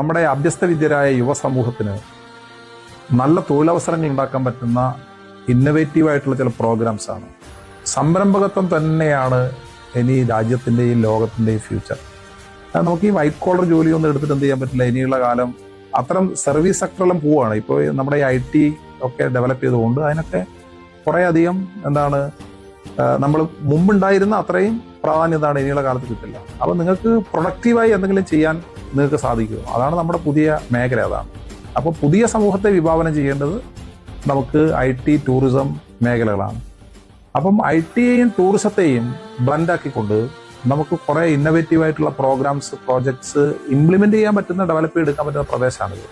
നമ്മുടെ അഭ്യസ്തവിദ്യരായ യുവസമൂഹത്തിന് നല്ല തൊഴിലവസരങ്ങൾ ഉണ്ടാക്കാൻ പറ്റുന്ന ഇന്നവേറ്റീവ് ആയിട്ടുള്ള ചില പ്രോഗ്രാംസ് ആണ്. സംരംഭകത്വം തന്നെയാണ് ഇനി രാജ്യത്തിന്റെയും ലോകത്തിന്റെയും ഫ്യൂച്ചർ നമുക്ക് ഈ വൈറ്റ് കോളർ ജോലിയൊന്നും എടുത്തിട്ട് എന്ത് ചെയ്യാൻ പറ്റില്ല. ഇനിയുള്ള കാലം അത്തരം സർവീസ് സെക്ടറെല്ലാം പോവുകയാണ്. ഇപ്പോൾ നമ്മുടെ ഐ ടി ഒക്കെ ഡെവലപ്പ് ചെയ്തുകൊണ്ട് അതിനൊക്കെ കുറേ അധികം എന്താണ് നമ്മൾ മുമ്പുണ്ടായിരുന്ന അത്രയും പ്രാധാന്യം എന്താണ് ഇനിയുള്ള കാലത്ത് കിട്ടില്ല. അപ്പോൾ നിങ്ങൾക്ക് പ്രൊഡക്റ്റീവായി എന്തെങ്കിലും ചെയ്യാൻ നിങ്ങൾക്ക് സാധിക്കുമോ? അതാണ് നമ്മുടെ പുതിയ മേഖല അതാണ്. അപ്പോൾ പുതിയ സമൂഹത്തെ വിഭാവനം ചെയ്യേണ്ടത് നമുക്ക് ഐ ടി ടൂറിസം മേഖലകളാണ്. അപ്പം ഐ ടിയെയും ടൂറിസത്തെയും ബ്ലൻഡാക്കിക്കൊണ്ട് നമുക്ക് കുറേ ഇന്നൊവേറ്റീവ് ആയിട്ടുള്ള പ്രോഗ്രാംസ് പ്രോജക്ട്സ് ഇംപ്ലിമെന്റ് ചെയ്യാൻ പറ്റുന്ന ഡെവലപ്പ് ചെയ്തെടുക്കാൻ പറ്റുന്ന പ്രദേശമാണിത്